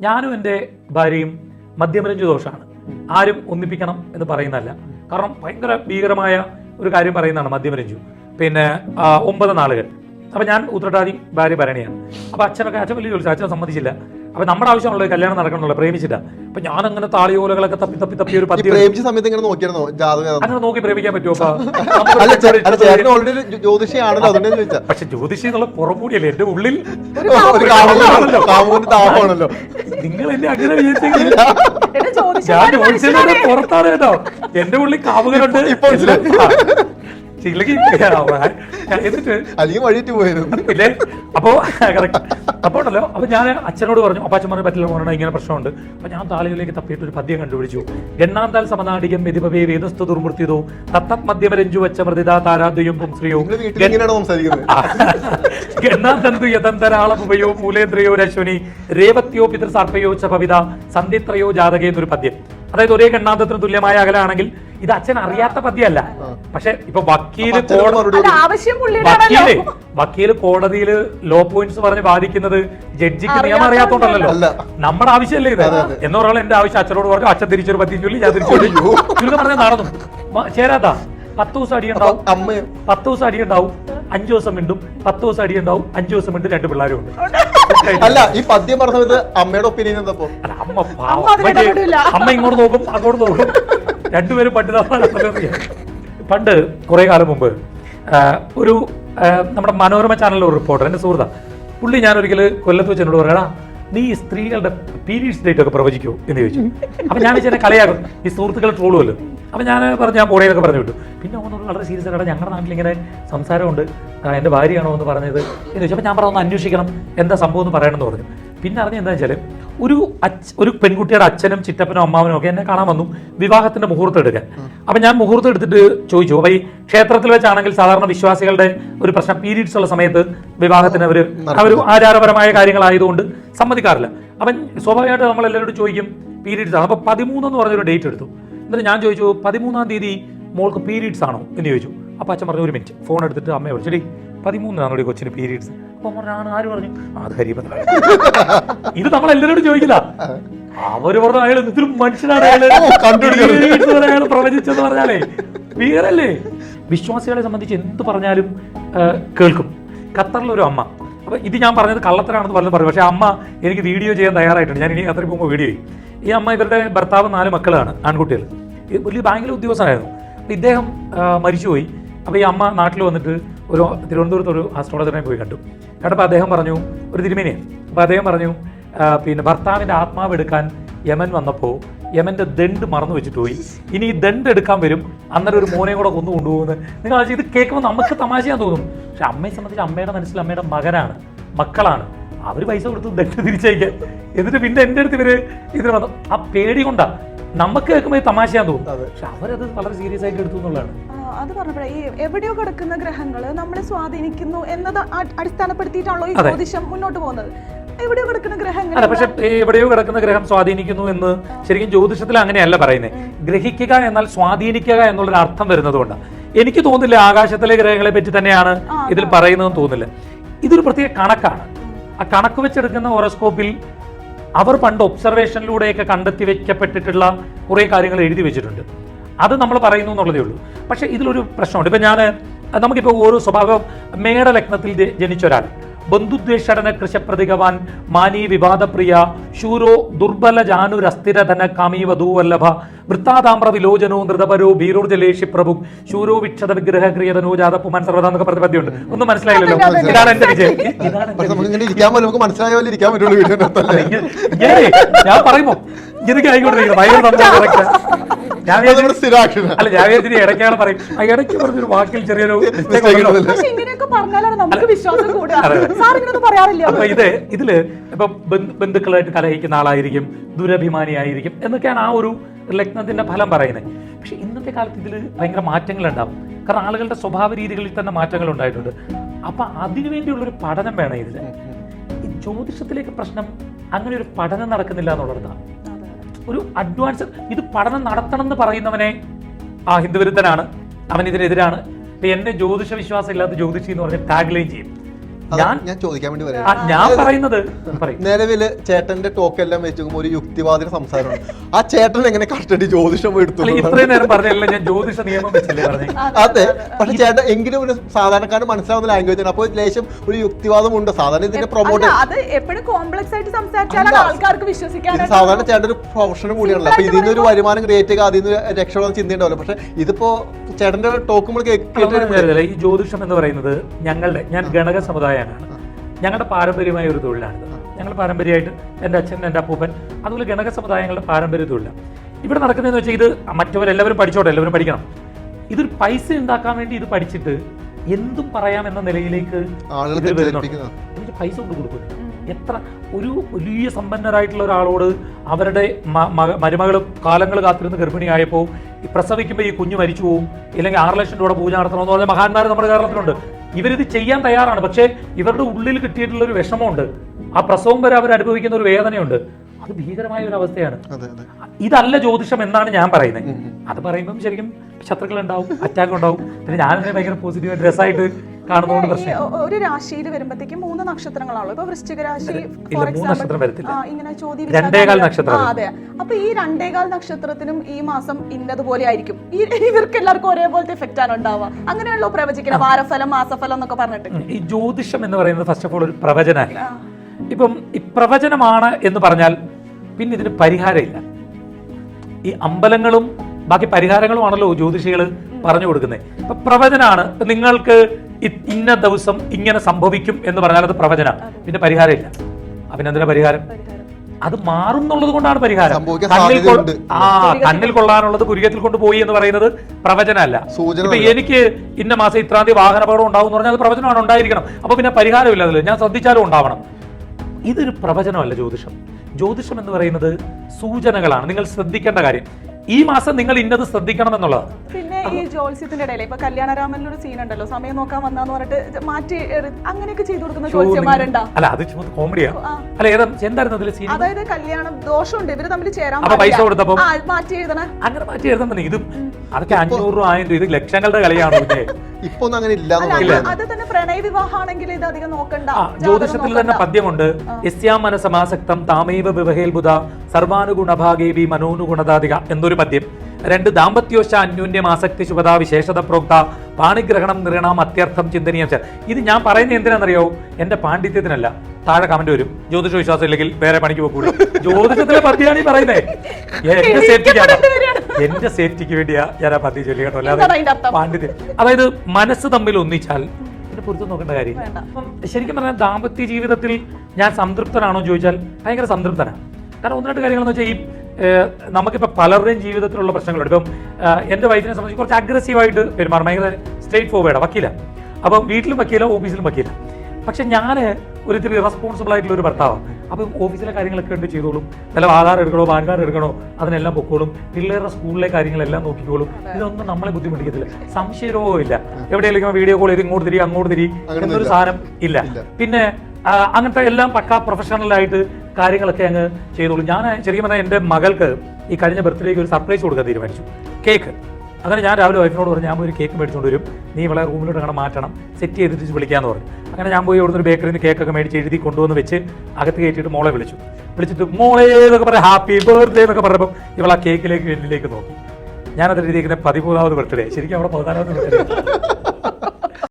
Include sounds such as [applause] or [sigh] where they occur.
ഞാനും എന്റെ ഭാര്യയും മദ്യമരഞ്ജു ദോഷമാണ് ആരും ഒന്നിപ്പിക്കണം എന്ന് പറയുന്നതല്ല. കാരണം ഭയങ്കര ഭീകരമായ ഒരു കാര്യം പറയുന്നതാണ് മദ്യമരഞ്ജു പിന്നെ ഒമ്പത് നാളുകൾ. അപ്പൊ ഞാൻ ഉത്രട്ടാതി ഭാര്യ ഭരണിയാണ്. അപ്പൊ അച്ഛനൊക്കെ അച്ഛൻ വലിയ ചോദിച്ചു അച്ഛൻ സമ്മതിച്ചില്ല. അപ്പൊ നമ്മുടെ ആവശ്യമുള്ള കല്യാണം നടക്കണമല്ലോ പ്രേമിച്ചിട്ട്. അപ്പൊ ഞാൻ അങ്ങനെ താളിയോലകളൊക്കെ തപ്പി തപ്പി തപ്പി ഒരു പത്തി പ്രേമിച്ച സമയത്ത് ഇങ്ങനെ നോക്കിയായിരുന്നോ ജാതകം അങ്ങനെ നോക്കി പ്രേമിക്കാൻ പറ്റുമോ [laughs] ജ്യോതിഷിയാണല്ലോ അതുകൊണ്ട് ചോദിച്ചാ. പക്ഷെ ജ്യോതിഷി എന്നുള്ള പുറമൂടിയല്ലേ എന്റെ ഉള്ളിൽ. [laughs] താപമാണല്ലോ നിങ്ങൾ എന്നെ അങ്ങനെ വിചാരിച്ചെങ്കിൽ എടാ, ഞാൻ ജ്യോതിഷ പുറത്താണ് കേട്ടോ. എന്റെ ഉള്ളിൽ കാവുകളുണ്ട് ഇപ്പൊ മനസ്സിലായി. ചിലക്ക് എന്നിട്ട് അല്ലെങ്കിൽ വഴിയിട്ട് പോയിരുന്നു ഇല്ലേ? അപ്പോ അപ്പോൾ ഉണ്ടല്ലോ അപ്പൊ ഞാൻ അച്ഛനോട് പറഞ്ഞു അപ്പൊ അച്ഛൻ പറഞ്ഞു പറ്റില്ല ഇങ്ങനെ പ്രശ്നമുണ്ട്. അപ്പൊ ഞാൻ താളികളിലേക്ക് തപ്പിയിട്ട് ഒരു പദ്യം കണ്ടുപിടിച്ചു. എണ്ണാന്താൽ സമനാടികം വ്യതിപവേ വേദസ്തു ദുർമൃത്യുതോ തത്തത് മദ്യമരഞ്ജു വച്ച മൃതിതാ താരാദ്യം പുംശ്രീയോ ഗണ്ണാതന്തു യതന്തരാളമുപയോ മൂലേന്ദ്രയോ രശ്വനി രേവത്യോ പിതൃസാർപ്പയോ ച ഭവിത സന്ധിത്രയോ ജാതകേ എന്നൊരു പദ്യം. അതായത് ഒരേ ഗണ്ണാന്തത്തിന് തുല്യമായ അകലാണെങ്കിൽ ഇത് അച്ഛൻ അറിയാത്ത പദ്യല്ല. പക്ഷെ ഇപ്പൊ വക്കീൽ വക്കീൽ വക്കീൽ കോടതിയിൽ ലോ പോയിന്റ്സ് പറഞ്ഞ് ബാധിക്കുന്നത് ജഡ്ജിക്ക് നിയമം അറിയാത്തോണ്ടല്ലോ. നമ്മുടെ ആവശ്യമല്ലേ ഇത്? എന്ന് പറഞ്ഞാൽ എന്റെ ആവശ്യം അച്ഛനോട് പറഞ്ഞു അച്ഛൻ തിരിച്ചൊരു പദ്യം ചൊല്ലി ഞാൻ തിരിച്ചു പറഞ്ഞാൽ നടന്നു. ചേരാതാ ചേരാത്ത. പത്ത് ദിവസം അടിയുണ്ടാവും പത്ത് ദിവസം അടിയുണ്ടാവും അഞ്ചു ദിവസം മിണ്ടും. പത്ത് ദിവസം അടിയുണ്ടാവും അഞ്ചു ദിവസം മിണ്ടും രണ്ട് പിള്ളേരും ഉണ്ട് [laughs] അല്ല ഈ പദ്യം പറഞ്ഞത് അമ്മയുടെ ഒപ്പീനിയൻ എന്തപ്പോ അമ്മ അമ്മ അതിന് അമ്മയ്ക്ക് അമ്മ ഇങ്ങോട്ട് നോക്കും അങ്ങോട്ട് നോക്കും. രണ്ടുപേരും പണ്ട് പണ്ട് കുറെ കാലം മുമ്പ് ഒരു നമ്മുടെ മനോരമ ചാനലിലെ ഒരു റിപ്പോർട്ടർ എന്റെ സുഹൃത്താ പുള്ളി ഞാൻ ഒരിക്കൽ കൊല്ലത്ത് വെച്ച് എന്നോട് പറയണ നീ സ്ത്രീകളുടെ പീരീഡ്സ് ഡേറ്റ് ഒക്കെ പ്രവചിക്കൂ എന്ന് ചോദിച്ചു. അപ്പൊ ഞാൻ വെച്ചാൽ കളിയാകും ഈ സുഹൃത്തുക്കളെ ട്രോളുമല്ലോ അപ്പൊ ഞാൻ പറഞ്ഞു ഞാൻ പോടേന്നൊക്കെ പറഞ്ഞു വിട്ടു. പിന്നെ അവനോട് വളരെ സീരിയസ് ആയിട്ട് ഞങ്ങളുടെ നാട്ടിൽ ഇങ്ങനെ സംസാരമുണ്ട്. എന്റെ ഭാര്യയാണോ എന്ന് പറഞ്ഞത്? എന്ന് ചോദിച്ചു. ഞാൻ പറഞ്ഞു ഒന്ന് അന്വേഷിക്കണം എന്താ സംഭവം എന്ന് പറയണമെന്ന് പറഞ്ഞു. പിന്നെ അറിഞ്ഞ എന്താ വെച്ചാൽ ഒരു ഒരു പെൺകുട്ടിയുടെ അച്ഛനും ചിറ്റപ്പനും അമ്മാവനും ഒക്കെ എന്നെ കാണാൻ വന്നു വിവാഹത്തിന്റെ മുഹൂർത്തം എടുക്കാൻ. അപ്പൊ ഞാൻ മുഹൂർത്തം എടുത്തിട്ട് ചോദിച്ചു അപ്പൊ ഈ ക്ഷേത്രത്തിൽ വെച്ചാണെങ്കിൽ സാധാരണ വിശ്വാസികളുടെ ഒരു പ്രശ്നം പീരീഡ്സ് ഉള്ള സമയത്ത് വിവാഹത്തിന് അവർ അവർ ആചാരപരമായ കാര്യങ്ങളായതുകൊണ്ട് സമ്മതിക്കാറില്ല. അപ്പം സ്വാഭാവികമായിട്ട് നമ്മൾ എല്ലാവരോടും ചോദിക്കും പീരീഡ്സ് ആണ്. അപ്പൊ പതിമൂന്നെന്ന് പറഞ്ഞൊരു ഡേറ്റ് എടുത്തു. എന്നിട്ട് ഞാൻ ചോദിച്ചു പതിമൂന്നാം തീയതി മോൾക്ക് പീരീഡ്സ് ആണോ? എന്ന് ചോദിച്ചു. അപ്പൊ അച്ഛൻ പറഞ്ഞു ഒരു മിനിറ്റ് ഫോൺ എടുത്തിട്ട് അമ്മയെ വിളിച്ചു. "എടീ, പതിമൂന്നാണോ ഈ കൊച്ചിന് പീരീഡ്സ് അപ്പൊ ആര് പറഞ്ഞു? "ആ, അത് ഹരിബന്ധ [laughs] ഇത് നമ്മൾ എല്ലാവരോടും ചോദിക്കില്ല. അവർ പറഞ്ഞു അയാൾ ഇതിലും മനുഷ്യനാണ്. അയാൾ പ്രവചിച്ചെന്ന് പറഞ്ഞാലേ വീരല്ലേ വിശ്വാസികളെ സംബന്ധിച്ച് എന്ത് പറഞ്ഞാലും കേൾക്കും. ഖത്തറിലൊരു അമ്മ. അപ്പൊ ഇത് ഞാൻ പറഞ്ഞത് കള്ളത്തരാണെന്ന് പറഞ്ഞു പറഞ്ഞു പക്ഷെ അമ്മ എനിക്ക് വീഡിയോ ചെയ്യാൻ തയ്യാറായിട്ടുണ്ട്. ഞാൻ ഇനി ഖത്തറിൽ പോകുമ്പോൾ വീഡിയോ ചെയ്യും. ഈ അമ്മ ഇവരുടെ ഭർത്താവ് നാല് മക്കളാണ് ആൺകുട്ടികൾ. വലിയ ബാങ്കിലെ ഉദ്യോഗസ്ഥനായിരുന്നു. അപ്പൊ ഇദ്ദേഹം മരിച്ചുപോയി. അപ്പോൾ ഈ അമ്മ നാട്ടിൽ വന്നിട്ട് ഒരു തിരുവനന്തപുരത്ത് ഒരു ആസ്ട്രോളജറിനെ പോയി കണ്ടു. കണ്ടപ്പോൾ അദ്ദേഹം പറഞ്ഞു ഒരു തിരുമേനിയാണ്. അപ്പോൾ അദ്ദേഹം പറഞ്ഞു പിന്നെ ഭർത്താവിന്റെ ആത്മാവ് എടുക്കാൻ യമൻ വന്നപ്പോൾ യമന്റെ ദണ്ട് മറന്നു വെച്ചിട്ട് പോയി ഇനി ഈ ദണ്ട് എടുക്കാൻ വരും അന്നേരം ഒരു മോനെ കൂടെ കൊന്നു കൊണ്ടുപോകുന്നു നിങ്ങൾ ഇത് കേൾക്കുമ്പോൾ നമുക്ക് തമാശയാൻ തോന്നും. പക്ഷെ അമ്മയെ സംബന്ധിച്ച് അമ്മയുടെ മനസ്സിൽ അമ്മയുടെ മകനാണ് മക്കളാണ്. അവർ പൈസ കൊടുത്ത് ദണ്ട് തിരിച്ചയക്കാൻ. എന്നിട്ട് പിന്നെ എന്റെ അടുത്ത് ഇവർ ഇതിന് വന്നു. ആ പേടി കൊണ്ടാണ് നമുക്ക് കേൾക്കുമ്പോൾ തമാശയാൻ തോന്നും. പക്ഷെ അവരത് വളരെ സീരിയസ് ആയിട്ട് എടുത്തു എന്നുള്ളതാണ്. അത് പറഞ്ഞപ്പോഴേ ഈ എവിടെയോ കിടക്കുന്ന ഗ്രഹങ്ങൾ നമ്മളെ സ്വാധീനിക്കുന്നു എന്നത് അടിസ്ഥാനപ്പെടുത്തിയിട്ടാണല്ലോ ഈ ജ്യോതിഷം മുന്നോട്ട് പോകുന്നത്. എവിടെയോ കിടക്കുന്ന ഗ്രഹങ്ങൾ പക്ഷെ എവിടെയോ കിടക്കുന്ന ഗ്രഹം സ്വാധീനിക്കുന്നു എന്ന് ശരിക്കും ജ്യോതിഷത്തിൽ അങ്ങനെയല്ല പറയുന്നത് ഗ്രഹിക്കുക എന്നാൽ സ്വാധീനിക്കുക എന്നുള്ളൊരു അർത്ഥം വരുന്നത് കൊണ്ടാണ് എനിക്ക് തോന്നുന്നില്ല ആകാശത്തിലെ ഗ്രഹങ്ങളെ പറ്റി തന്നെയാണ് ഇതിൽ പറയുന്നതെന്ന് തോന്നുന്നില്ല. ഇതൊരു പ്രത്യേക കണക്കാണ്. ആ കണക്ക് വെച്ചെടുക്കുന്ന ഹോറോസ്കോപ്പിൽ അവർ പണ്ട് ഒബ്സർവേഷനിലൂടെയൊക്കെ കണ്ടെത്തി വെക്കപ്പെട്ടിട്ടുള്ള കുറേ കാര്യങ്ങൾ എഴുതി വെച്ചിട്ടുണ്ട്. അത് നമ്മൾ പറയുന്നു എന്നുള്ളതേ ഉള്ളൂ. പക്ഷേ ഇതിലൊരു പ്രശ്നമുണ്ട്. ഇപ്പം ഞാൻ നമുക്കിപ്പോൾ ഓരോ സ്വഭാവം മേടലഗ്നത്തിൽ ജനിച്ച ഒരാൾ ബന്ധുദ്വേഷടന കൃശപ്രതികവാൻ മാനീ വിവാദപ്രിയ ശൂരോ ദുർബല ജാനുരസ്ഥിരധന കാമീ വധൂവല്ലഭ വൃത്താതാമ്ര വിലോചനോ നൃതപരോ ഭീരോർജലേഷി പ്രഭു ശൂരോ വിക്ഷത വിഗ്രഹ ക്രിയതനോ ജാതപ്പു സർവത എന്നൊക്കെ പറഞ്ഞ ഒന്നും മനസ്സിലായില്ലല്ലോ? ഇതാണ് എന്റെ വിജയം. ഞാൻ പറയുമോ എനിക്ക് ആയിക്കോട്ടെ ഭയങ്കര അല്ല ഞാൻ ഇടയ്ക്കാണ് പറയും. ആ ഇടയ്ക്ക് പറഞ്ഞൊരു വാക്കിൽ ചെറിയൊരു [laughs] അപ്പൊ ഇത് ഇതിൽ ഇപ്പൊ ബന്ധു- ബന്ധുക്കളായിട്ട് കലഹിക്കുന്ന ആളായിരിക്കും ദുരഭിമാനിയായിരിക്കും എന്നൊക്കെയാണ് ആ ഒരു ലഗ്നത്തിന്റെ ഫലം പറയുന്നത്. പക്ഷെ ഇന്നത്തെ കാലത്ത് ഇതിൽ ഭയങ്കര മാറ്റങ്ങൾ ഉണ്ടാവും കാരണം ആളുകളുടെ സ്വഭാവ രീതികളിൽ തന്നെ മാറ്റങ്ങൾ ഉണ്ടായിട്ടുണ്ട്. അപ്പൊ അതിനു വേണ്ടിയുള്ളൊരു പഠനം വേണം ഇതിന് ഈ ജ്യോതിഷത്തിലേക്ക് പ്രശ്നം അങ്ങനെ ഒരു പഠനം നടക്കുന്നില്ല എന്നുള്ളതാണ്. ഒരു അഡ്വാൻസ് ഇത് പഠനം നടത്തണം എന്ന് പറയുന്നവനെ ആ ഹിന്ദുവിരുദ്ധനാണ്. അവൻ ഇതിനെതിരാണ്. എന്നെ ജ്യോതിഷ വിശ്വാസം ഇല്ലാത്ത ജ്യോതിഷി എന്ന് പറഞ്ഞ് ടാഗ്ലൈൻ ചെയ്യും. ഞാൻ ഞാൻ ചോദിക്കാൻ വേണ്ടി പറയാം ഞാൻ പറയുന്നത് പറയും. [laughs] നിലവിൽ ചേട്ടന്റെ ടോക്ക് എല്ലാം വെച്ച് നോക്കുമ്പോൾ ഒരു യുക്തിവാദിയുടെ സംസാരമാണ്. ആ ചേട്ടൻ എങ്ങനെ കഷ്ടടി ജ്യോതിഷം എടുത്തു? ഇത്രയും നേരം പറഞ്ഞല്ല ഞാൻ ജ്യോതിഷ നിയമം വെച്ചല്ലേ പറഞ്ഞേ? അതെ പക്ഷെ ചേട്ടൻ എങ്കിലും ഒരു സാധാരണക്കാരൻ മനസ്സിലാവുന്ന ലാംഗ്വേജ് ആണ്. അപ്പോൾ ലേശം ഒരു യുക്തിവാദം ഉണ്ട് സാധാരണ ഇതിന്റെ പ്രൊമോട്ട് അത് എപ്പോഴും കോംപ്ലക്സ് ആയിട്ട് സംസാരിച്ചാലാണ് ആൾക്കാർക്ക് ഇത് സാധാരണ ചേട്ടൻ ഒരു പ്രൊഫഷനും കൂടിയാണല്ലോ. അപ്പൊ ഇതിൽ നിന്ന് ഒരു വരുമാനം ക്രിയേറ്റ് ചെയ്യുക അതിൽ നിന്ന് രക്ഷപ്പെടാൻ ചിന്തയുണ്ടാവില്ല. പക്ഷെ ഇതിപ്പോ ചേട്ടന്റെ ടോക്ക് കേട്ടില്ല. ഈ ജ്യോതിഷം എന്ന് പറയുന്നത് ഞങ്ങളുടെ ഞാൻ ഗണക സമുദായമാണ് ഞങ്ങളുടെ പാരമ്പര്യമായ ഒരു തൊഴിലാണിത് ഞങ്ങൾ പാരമ്പര്യമായിട്ട് എന്റെ അച്ഛൻ എന്റെ അപ്പൂപ്പൻ അതുപോലെ ഗണക സമുദായങ്ങളുടെ പാരമ്പര്യ തൊഴിലാണ്. ഇവിടെ നടക്കുന്നതെന്ന് വെച്ചാൽ ഇത് മറ്റവരെല്ലാവരും പഠിച്ചോട്ടെ എല്ലാവരും പഠിക്കണം. ഇതൊരു പൈസ ഉണ്ടാക്കാൻ വേണ്ടി ഇത് പഠിച്ചിട്ട് എന്തും പറയാം എന്ന നിലയിലേക്ക് പൈസ കൊണ്ട് കൊടുക്കുന്നു എത്ര ഒരു വലിയ സമ്പന്നരായിട്ടുള്ള ഒരാളോട് അവരുടെ മരുമകൾ കാലങ്ങൾ കാത്തിരുന്ന് ഗർഭിണിയായപ്പോൾ പ്രസവിക്കുമ്പോൾ ഈ കുഞ്ഞ് മരിച്ചു പോകും ഇല്ലെങ്കിൽ ആറ് ലക്ഷം രൂപയുടെ പൂജ നടത്തണമെന്ന് പറഞ്ഞ മഹാന്മാർ നമ്മുടെ കേരളത്തിലുണ്ട്. ഇവരിത് ചെയ്യാൻ തയ്യാറാണ്. പക്ഷേ ഇവരുടെ ഉള്ളിൽ കിട്ടിയിട്ടുള്ള ഒരു വിഷമമുണ്ട്. ആ പ്രസവം വരെ അവർ അനുഭവിക്കുന്ന ഒരു വേദനയുണ്ട്. അത് ഭീകരമായ ഒരു അവസ്ഥയാണ്. ഇതല്ല ജ്യോതിഷം എന്നാണ് ഞാൻ പറയുന്നത്. അത് പറയുമ്പം ശരിക്കും ശത്രുക്കൾ ഉണ്ടാവും അറ്റാക്ക് ഉണ്ടാവും. പിന്നെ ഞാൻ ഭയങ്കര പോസിറ്റീവ് രസമായിട്ട് കാണുന്നതുകൊണ്ട് പ്രശ്നം ഒരു രാശിയിൽ വരുമ്പോഴത്തേക്കും മൂന്ന് നക്ഷത്രങ്ങളാണല്ലോ. ഇപ്പൊ വൃശ്ചിക രാശി ഫോർ മൂന്ന് നക്ഷത്രം വരത്തില്ല. ഇങ്ങനെ ചോദ്യം രണ്ടേകാൽ നക്ഷത്രം അതെ. അപ്പൊ ഈ രണ്ടേകാൽ നക്ഷത്രത്തിനും ഈ മാസം ഇന്നതുപോലെ ആയിരിക്കും. ഈ [laughs] ഇവർക്ക് എല്ലാവർക്കും ഒരേപോലത്തെ എഫക്റ്റ് ആണ് ഉണ്ടാവുക. അങ്ങനെയാണല്ലോ പ്രവചിക്കണം. വാരഫലം മാസഫലം എന്നൊക്കെ പറഞ്ഞിട്ട്. ഈ ജ്യോതിഷം എന്ന് പറയുന്നത് ഫസ്റ്റ് ഓഫ് ഓൾ ഒരു പ്രവചനമല്ല. ഇപ്പം ഈ പ്രവചനമാണ് എന്ന് പറഞ്ഞാൽ പിന്നെ ഇതിന് പരിഹാരമില്ല. ഈ അമ്പലങ്ങളും ബാക്കി പരിഹാരങ്ങളുമാണല്ലോ ജ്യോതിഷികൾ പറഞ്ഞു കൊടുക്കുന്നത്. ഇപ്പൊ പ്രവചനമാണ്. നിങ്ങൾക്ക് ഇന്ന ദിവസം ഇങ്ങനെ സംഭവിക്കും എന്ന് പറഞ്ഞാൽ അത് പ്രവചന. പിന്നെ പരിഹാരമില്ല. അഭിനന്ദന പരിഹാരം. അത് മാറും എന്നുള്ളത് കൊണ്ടാണ് പരിഹാരം. കണ്ണിൽ ആ കണ്ണിൽ കൊള്ളാനുള്ളത് പുരികത്തിൽ കൊണ്ടുപോയി എന്ന് പറയുന്നത് പ്രവചനമല്ല. അല്ല ഇപ്പൊ എനിക്ക് ഇന്ന മാസം ഇത്രാം തീയതി വാഹന അപകടം ഉണ്ടാവും എന്ന് പറഞ്ഞാൽ അത് പ്രവചനമാണ് ഉണ്ടായിരിക്കണം. അപ്പൊ പിന്നെ പരിഹാരമില്ല അതിൽ ഞാൻ ശ്രദ്ധിച്ചാലും ഉണ്ടാവണം. ഇതൊരു പ്രവചനമല്ല ജ്യോതിഷം. ജ്യോതിഷം എന്ന് പറയുന്നത് സൂചനകളാണ്. നിങ്ങൾ ശ്രദ്ധിക്കേണ്ട കാര്യം. ഈ മാസം നിങ്ങൾ ഇന്നത് ശ്രദ്ധിക്കണം എന്നുള്ളതാണ്. ഈ ജോത്സ്യത്തിന്റെ ഇടയിൽ ഇപ്പൊ കല്യാണരാമനിലൊരു സീൻ ഉണ്ടല്ലോ സമയം നോക്കാൻ വന്നാന്ന് പറഞ്ഞിട്ട് മാറ്റി അങ്ങനെയൊക്കെ ചെയ്തു കൊടുക്കുന്ന ജോത്സ്യന്മാരുണ്ടാ? അല്ല അത് ചുമ കോമഡിയാ അല്ല എന്തായിരുന്നു അതിൽ സീൻ അതായത് കല്യാണം ദോഷമുണ്ട് ഇവർ തമ്മിൽ ചേരാൻ പൈസ. ആ, മാറ്റി എഴുതണ. അങ്ങനെ മാറ്റി എഴുതാൻ തന്നെ ഇത് അതൊക്കെ അഞ്ഞൂറ് രൂപ ആയിരം രൂപ. ഇത് ലക്ഷങ്ങളുടെ കളിയാണ് [laughs] ഇപ്പൊ ഒന്നും അങ്ങനെ ഇല്ല അത് തന്നെ പ്രണയ വിവാഹമാണെങ്കിൽ ഇത് അധികം നോക്കണ്ട. ജ്യോതിഷത്തിൽ തന്നെ. പദ്യമുണ്ട്. യസ്യാം മനസമാസക്തം താമൈവ വിവഹേൽബുധ സർവാനുഗുണഭാഗേവി മനോനുഗുണതാധിക എന്നൊരു പദ്യം. രണ്ട് ദാമ്പത്യോശ അന്യോന്യം ആസക്തി ശുഭത വിശേഷത പ്രോക്ത പാണിഗ്രഹണം നിറണം അത്യർത്ഥം ചിന്തനീയം. ഇത് ഞാൻ പറയുന്നത് എന്തിനാണെന്നറിയോ? എന്റെ പാണ്ഡിത്യത്തിനല്ല. താഴെ കമന്റ് വരും. ജ്യോതിഷ വിശ്വാസം ഇല്ലെങ്കിൽ വേറെ പണിക്ക് പോകൂടെ ജ്യോതിഷത്തിലെ പദ്ധതിയാണ് ഈ പറയുന്നത് എന്റെ സേഫ്റ്റിക്കാണ് എന്റെ സേഫ്റ്റിക്ക് വേണ്ടിയാ ഞാൻ ആ പദ്യം ചൊല്ലി കേട്ടോ. അല്ലാതെ പാണ്ഡിത്യം. അതായത് മനസ്സ് തമ്മിൽ ഒന്നിച്ചാൽ പിന്നെ പൊരുത്തം നോക്കേണ്ട. അപ്പം ശരിക്കും പറഞ്ഞാൽ ദാമ്പത്യ ജീവിതത്തിൽ ഞാൻ സംതൃപ്തനാണോ ചോദിച്ചാൽ ഭയങ്കര സംതൃപ്തനാണ് കാരണം ഒന്ന് രണ്ട് കാര്യങ്ങളെന്ന് വെച്ചാൽ ഈ നമുക്കിപ്പോൾ പലരുടെയും ജീവിതത്തിലുള്ള പ്രശ്നങ്ങളുണ്ട്. ഇപ്പം എന്റെ വൈഫിനെ സംബന്ധിച്ച് കുറച്ച് അഗ്രസീവായിട്ട് പെരുമാറും. ഭയങ്കര സ്ട്രേറ്റ് ഫോർവേഡാണ് വക്കീല. അപ്പം വീട്ടിലും വക്കീല ഓഫീസിലും വക്കീല. പക്ഷെ ഞാൻ ഒരു ഇത്തിരി റെസ്പോൺസിബിൾ ആയിട്ടുള്ള ഒരു ഭർത്താവാണ്. അപ്പം ഓഫീസിലെ കാര്യങ്ങളൊക്കെ ഉണ്ട് ചെയ്തോളും. നല്ല ആധാർ എടുക്കണോ പാൻ കാർഡ് എടുക്കണോ അതിനെല്ലാം പൊക്കോളും. പിള്ളേരുടെ സ്കൂളിലെ കാര്യങ്ങളെല്ലാം നോക്കിക്കോളും. ഇതൊന്നും നമ്മളെ ബുദ്ധിമുട്ടിക്കത്തില്ല. സംശയരോഗവും ഇല്ല. എവിടെയെങ്കിലും വീഡിയോ കോൾ ചെയ്ത് ഇങ്ങോട്ട് തിരി അങ്ങോട്ട് തിരി എന്നൊരു സാധനം ഇല്ല. പിന്നെ അങ്ങനത്തെ എല്ലാം പക്ക പ്രൊഫഷണൽ ആയിട്ട് കാര്യങ്ങളൊക്കെ അങ്ങ് ചെയ്തോളൂ. ഞാൻ ശരിക്കും പറഞ്ഞാൽ എന്റെ മകൾക്ക് ഈ കഴിഞ്ഞ ബർത്ത്ഡേക്ക് ഒരു സർപ്രൈസ് കൊടുക്കാൻ തീരുമാനിച്ചു. കേക്ക്. അങ്ങനെ ഞാൻ രാവിലെ വൈഫിനോട് പറഞ്ഞു ഞാൻ പോയി ഒരു കേക്ക് മേടിച്ചുകൊണ്ട് വരും. നീ ഇവളെ റൂമിലോട്ട് അങ്ങനെ മാറ്റണം. സെറ്റ് ചെയ്തിട്ട് വിളിക്കാന്ന് പറഞ്ഞു. അങ്ങനെ ഞാൻ പോയി അവിടുന്ന് ഒരു ബേക്കറിയിൽ നിന്ന് കേക്കൊക്കെ മേടിച്ച് എഴുതി കൊണ്ടുവന്ന് വെച്ച് അകത്ത് കയറ്റിയിട്ട് മോളെ വിളിച്ചു. വിളിച്ചിട്ട് മോളെ എന്നൊക്കെ പറയാം ഹാപ്പി ബർത്ത്ഡേ എന്നൊക്കെ പറഞ്ഞപ്പോൾ ഇവൾ ആ കേക്കിലേക്ക് എന്നിലേക്ക് നോക്കി. ഞാനത് എഴുതിയിരിക്കുന്ന പതിമൂന്നാമത് ബർത്ത്ഡേ. ശരിക്കും അവിടെ പതിനാലാമത് ബർത്ത്ഡേ.